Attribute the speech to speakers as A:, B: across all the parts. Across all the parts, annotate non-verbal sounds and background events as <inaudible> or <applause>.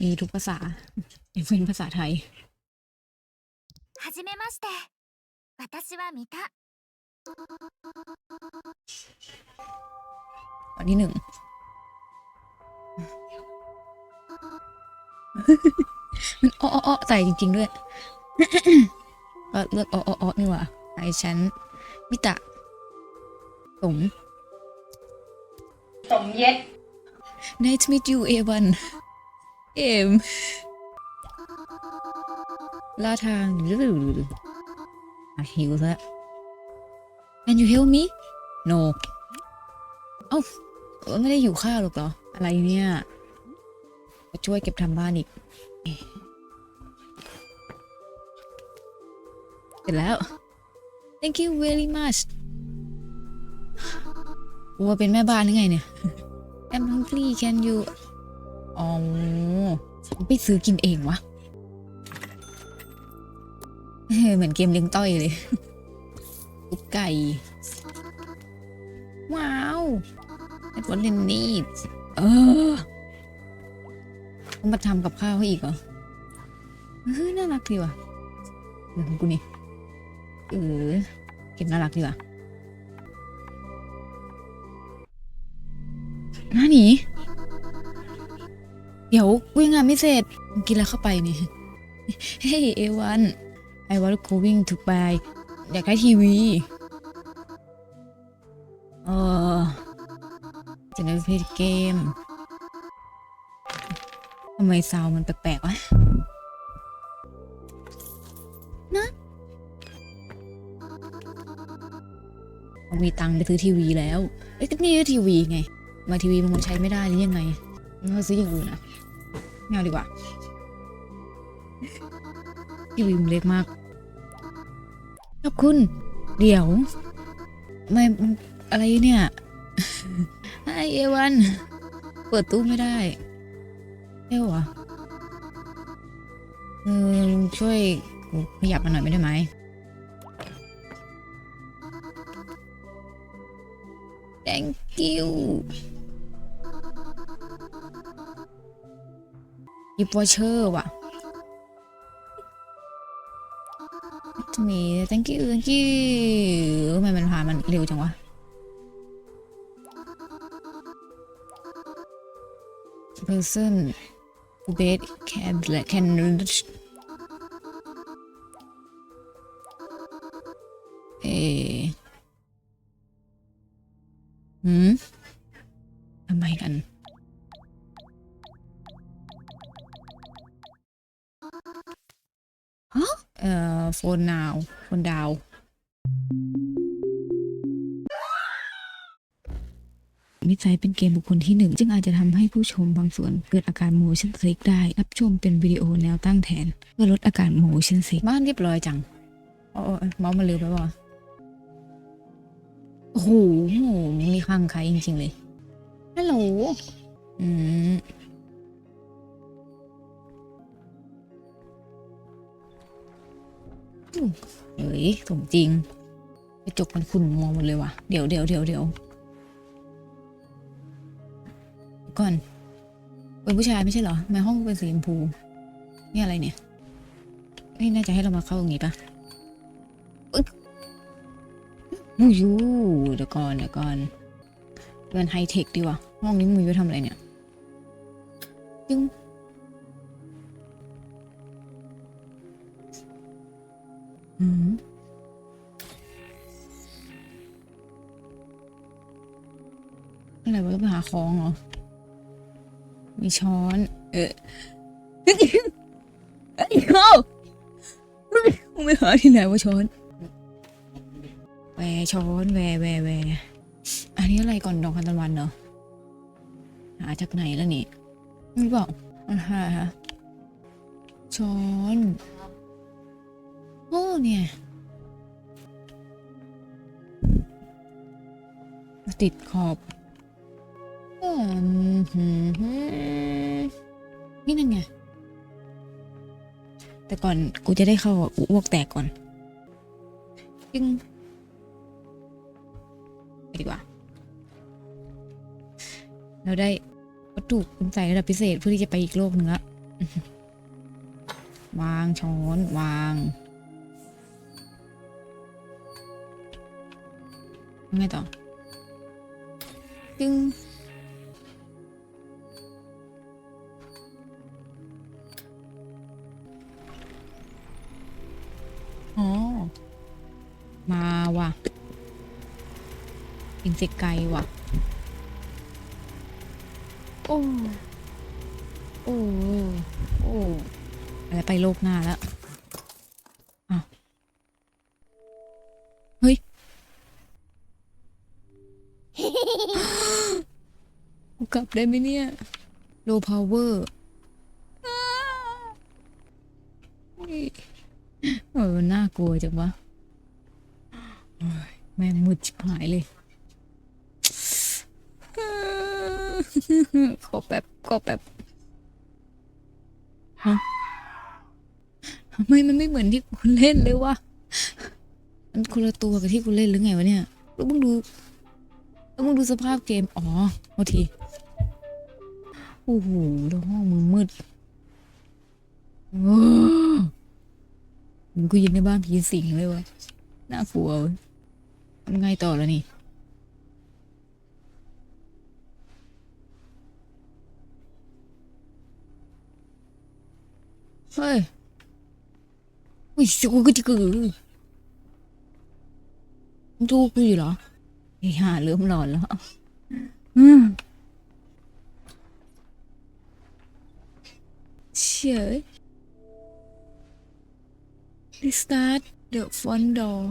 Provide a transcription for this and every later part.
A: มีทุกภาษาเเป็นภาษาไทย
B: はじめまして私はミタ
A: อันที่หนึ่ง มันอ้ออ้ออ้อใส่จริง ๆ ด้วย ก็เลือกอ้ออ้ออ้อนี่หว่าไอฉันมิตะสม
C: สมเย็ด
A: Nice to meet you A1 เอมลาทางอะหิวซะ Can you help me No เอ้าไม่ได้อยู่ข้าวหรอกเหรอ อะไรเนี่ยมาช่วยเก็บทำบ้านอีก เสร็จแล้ว Thank you very much ว่าเป็นแม่บ้านหรือไงเนี่ย I'm hungry can you อ๋อไปซื้อกินเองวะเออเหมือนเกมเลี้ยงต้อยเลยตุ๊กไก่ ว้าว That's what they need เออต้องมาทำกับข้าวให้อีกเหรอเฮ้ยน่ารักดีว่ะเดี๋ยวของกูนี่เออเก็บน่ารักดีว่ะ หน้าหนี เดี๋ยวกูยังงานไม่เสร็จกินอะไรเข้าไปนี่เฮ้ยเอวันไอวัน going to buy อยากได้ทีวีเออจะได้เพลเกมทำไมซาวมันแปลกๆวะนะเรามีตังค์ไปซื้อทีวีแล้ว เอ้ยก็นี่ทีวีไง มาทีวีมันใช้ไม่ได้หรือยังไงเราซื้ออย่างอื่นอะไม่เอาดีกว่าทีวีมันเล็กมากขอบคุณ เดี๋ยวไม่อะไรเนี่ยไอเอวัน เปิดตู้ไม่ได้เอ้วะเออช่วยขยับมาหน่อยไม่ได้ไหม thank you ยิบวอเชอร์ว่ะตรงนี้ thank you thank you ทำไมมันพามันเร็วจังวะเพอร์เซน who bed can can เอ่อโฟนนาวโฟนดาววิจัยเป็นเกมบุคคลที่หนึ่งจึงอาจจะทำให้ผู้ชมบางส่วนเกิดอาการ motion sick ได้ รับชมเป็นวิดีโอแนวตั้งแทน เพื่อลดอาการ motion sick บ้านเรียบร้อยจังโอ้โอ้เมาส์มันเร็วไปวะโอ้โหมีคลั่งใครจริง ๆ เลยฮัลโหลอืม เฮ้ยสมจริงกระจกมันขุ่นมัวหมดเลยว่ะ เดี๋ยวเดี๋ยวเดี๋ยวเดี๋ยวก่อนเป็นผู้ชายไม่ใช่เหรอทำไมห้องเป็นสีชมพู นี่อะไรเนี่ย นี่น่าจะให้เรามาเข้าตรงนี้ปะมูยูเดี๋ยวก่อนเดี๋ยวก่อนเป็นไฮเทคดีว่ะ ห้องนี้มูยูทำอะไรเนี่ยจึง อืมอะไรวะไปหาของเหรอ มีช้อน เออเอ้ยเขาไม่หาที่ไหนว่าช้อน แวช้อนแวแวแวอันนี้อะไรก่อนดอกคันตะวันเหรอหาจากไหนแล้วนี่ไม่บอกอ่าฮะช้อน เนี่ย ติดขอบนี่นั่นไง แต่ก่อนกูจะได้เข้ากูอ้วกแตกก่อนจึงไปดีกว่า เราได้วัตถุคุณใส่ระดับพิเศษเพื่อที่จะไปอีกโลกหนึ่งละวางช้อน วาง ไงต่อจึงอ๋อ มาว่ะอินเสกไกลว่ะ โอ้ โอ้ โอ้อะไรไปโลกหน้าแล้วเฮ้ย กูกลับได้ไหมเนี่ย low power เออน่ากลัวจังวะโอ้ยแม่งมืดชิบหายเลย ขอแป๊บขอแป๊บฮะทำไมมันไม่เหมือนที่คุณเล่นเลยวะ มันคนละตัวกับที่คุณเล่นหรือไงวะเนี่ยแล้วมึงดู แล้วมึงดูสภาพเกม อ๋อโอทีโอ้โหแล้วห้องมึงมืดโอ้มึงกูยินในบ้านผีสิงเลยวะน่ากลัวทำไงต่อแล้วนี่เฮ้ยอุ้ยชูกูจะกูดูกูอยู่เหรอ อ้ห่าเริ่มหลอนแล้ว อืมเฉย restart the front door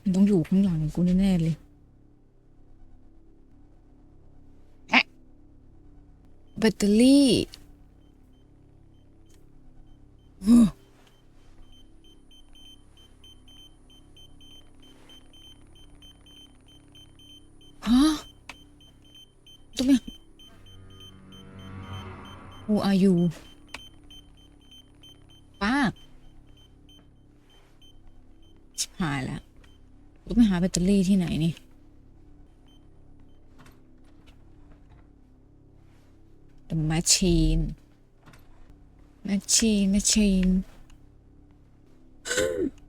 A: มันต้องอยู่ข้างหลังกูแน่ๆเลยแบตเตอรี่โอ้ ฮะตัวเนี้ย Who are you ป้าชิบหายแล้วต้องไปหาแบตเตอรี่ที่ไหนนี่ The machine machine machine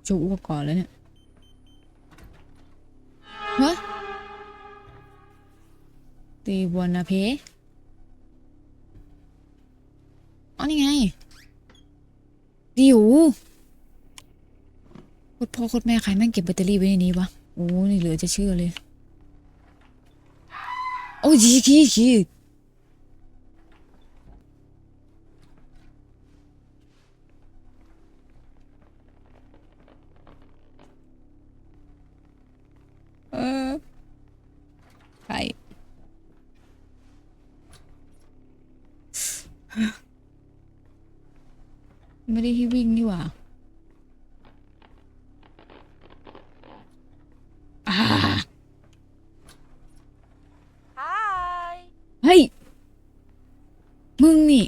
A: จะอ้วกก่อนแล้วเนี่ยฮะตีบวนนะเพอ๋อนี่ไงดี๋ยวโคตรพ่อโคตรแม่ใครแม่งเก็บแบตเตอรี่ไว้ในนี้วะ โอ้ นี่เหลือจะเชื่อเลย โอ้ยยียี ไม่ได้ที่วิ่งนี่หว่าอ่า
B: Hi
A: เฮ้ย มึงนี่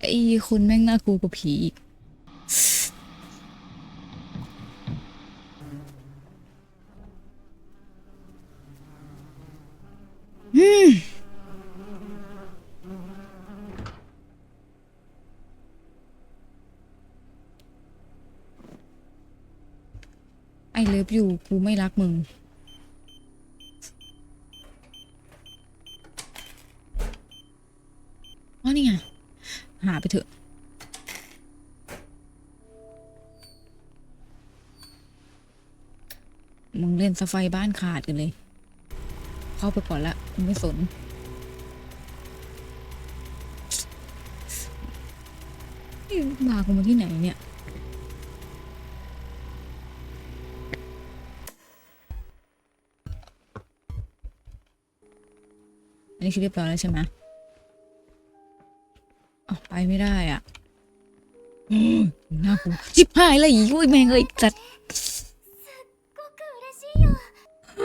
A: ไอ้คุณแม่งน่ากลัวกว่าผีอีก ไอ เลิฟอยู่กูไม่รักมึง อ๋อนี่ไง หาไปเถอะ มึงเล่นสไฟบ้านขาดกันเลย เข้าไปก่อนละกูไม่สนนี่มากูมาที่ไหนเนี่ย นนี้คือเรียบร้อยแล้วใช่ไหม ออกไปไม่ได้อ่ะโอ้ยน่ากลัวชิบหายเลยอีกโอ้ยแม่งเอ้ยจัด
B: すっごく嬉しいよ通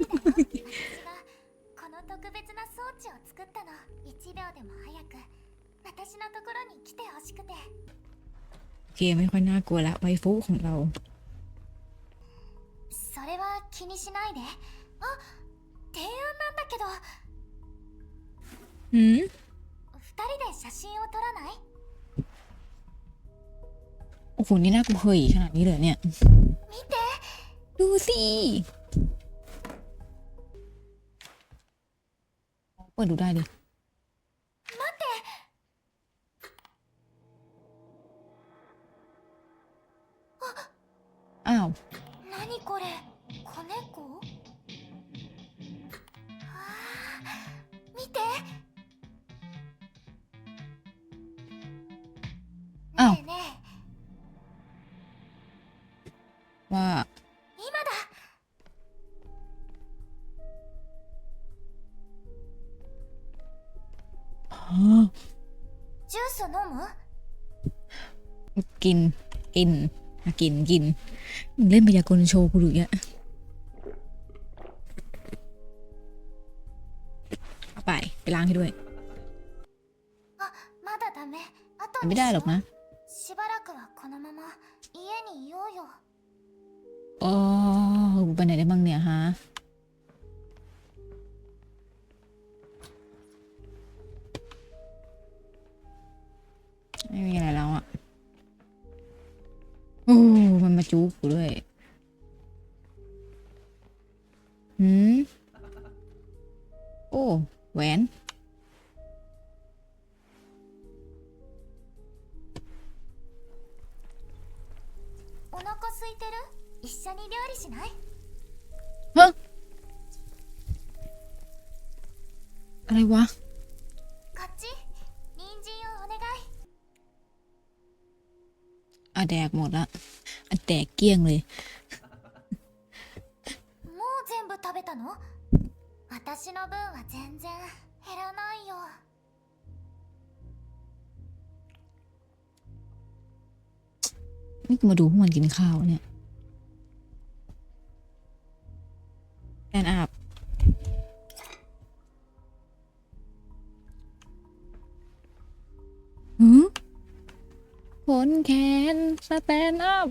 B: りだよ私がこの特別な装置を作ったの1秒でも早く私のところに来てほしくて
A: โอเคไม่ค่อยน่ากลัวละไวฟูของเรา
B: 気にしないであ提案なんだけど
A: หืม
B: 二人で写真を撮らない
A: โอ้โห นี่น่ากลัวเหยขนาดนี้เลยเนี่ย
B: 見て
A: ดูสิ เปิดดูได้ดิ
B: 待 ジュース飲む
A: กิน กินอ่ะกิน กินมึงเล่นพยากรณ์โชว์กูดูอีกอะเอาไป ไปล้างให้ด้วย
B: あまだダメあと
A: ไม่ได้หรอกนะ
B: しばらくはこのまま家にいようよ
A: อ๋อกูไปไหนได้บ้างเนี่ยฮะ ไม่มีอะไรแล้วอ่ะ โอ้ มันมาจูบกูด้วย หืม โอ้ แหวน
B: お腹空いてる一緒に料理しない
A: อะไรวะ อ่ะแดกหมดละอ่ะแดกเกลี้ยงเลย
B: もう全部食べたの私の分は全然減らないよ
A: นี่กูมาดูพวกมันกินข้าวเนี่ยแอนอาบ ขนแขนสแตนอัพ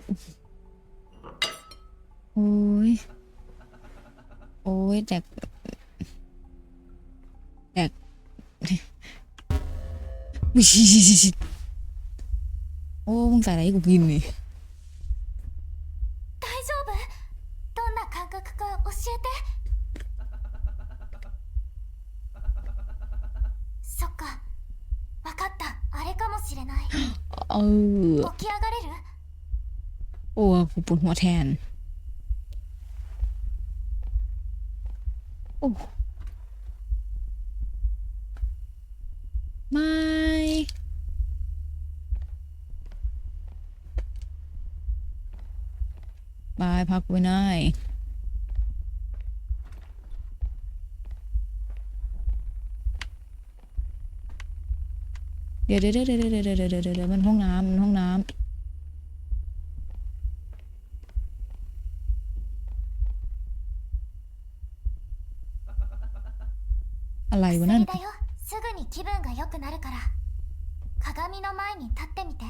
A: โอ้ย โอ้ยแดกแดก โอ้ มึงใส่อะไรให้กูกินนี่
B: 大丈夫どんな感覚か教えてそっかわかったあれかもしれない
A: เออโอ้ผมปวดหัวแทน โอ้ไม่บายพักไว้หน่อย เดี๋ยวเดี๋ยวเดี๋ยวเดี๋ยวเดี๋ยวเดี๋ยวมันห้องน้ำมันห้องน้ำอะไรวะนั่น
B: สิ่すぐに気分が良くなるから鏡の前に立ってみて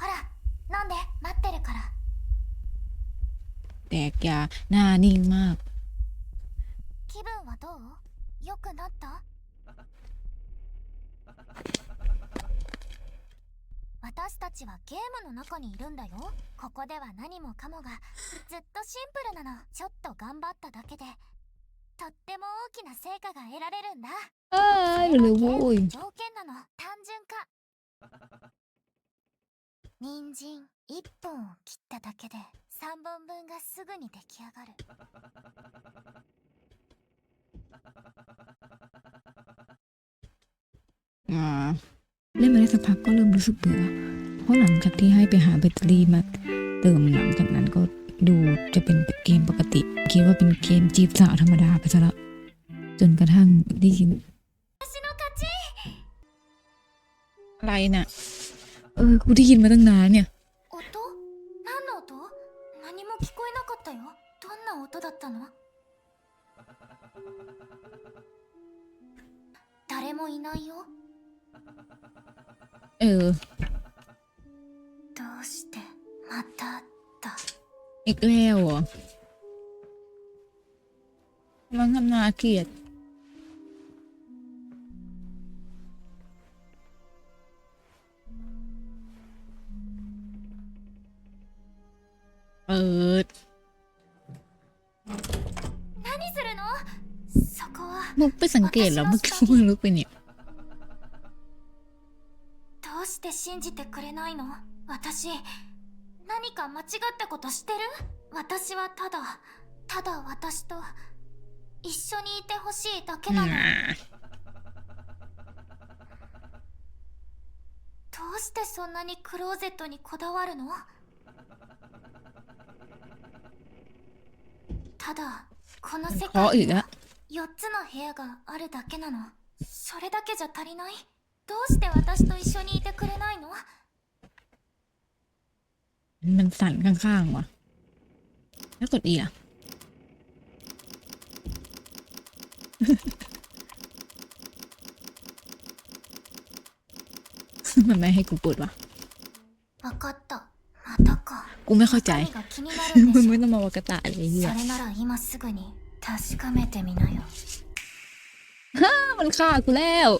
B: ほら飲んで待ってるから
A: แตกยาหน้านิ่งมาก
B: 気分はどう良くなった <laughs> 私たちはゲームの中にいるんだよ。ここでは何もかもがずっとシンプルなの。ちょっと頑張っただけでとっても大きな成果が得られるんだ。
A: ああ
B: いるねい。条件なの。単純化。<laughs> 人参1本を切っただけで3本分がすぐに出来上がる。
A: เล่นมาได้สักพักก็เริ่มรู้สึกเบื่อ เพราะหลังจากที่ให้ไปหาแบตเตอรี่มาเติมหลังจากนั้นก็ดูจะเป็นเกมปกติ คิดว่าเป็นเกมจีบสาวธรรมดาไปซะแล้ว จนกระทั่งได้ยิน
B: 私の勝ち
A: อะไรน่ะ เออ กูได้ยินมาตั้งนานเนี่ย
B: 音何の音何も聞こえなかったよどんな音だったの誰もいないよ
A: เออ
B: どうしてまただ
A: อีกแล้วเหรอมันทำนาเกลียด เปิด
B: 何するのそこは
A: มึงไปสังเกตแล้วมึงมึงลุกไปเนี่ย
B: ど うして信じてくれないの？私、何か間違ったことしてる？私はただ、ただ私と一緒にいてほしいだけなの。どうしてそんなにクローゼットにこだわるの？ただ、この世界に4つの部屋があるだけなの。それだけじゃ足りない？どうして私と一
A: มันสั่นข้างๆว่ะ แล้วกดอีอะมันไม่ให้กูเปิดว่ะกูไม่เข้าใจ มึงไม่ต้องมาวากตะเลย
B: เฮียฮ่า
A: มันฆ่ากูแล้ว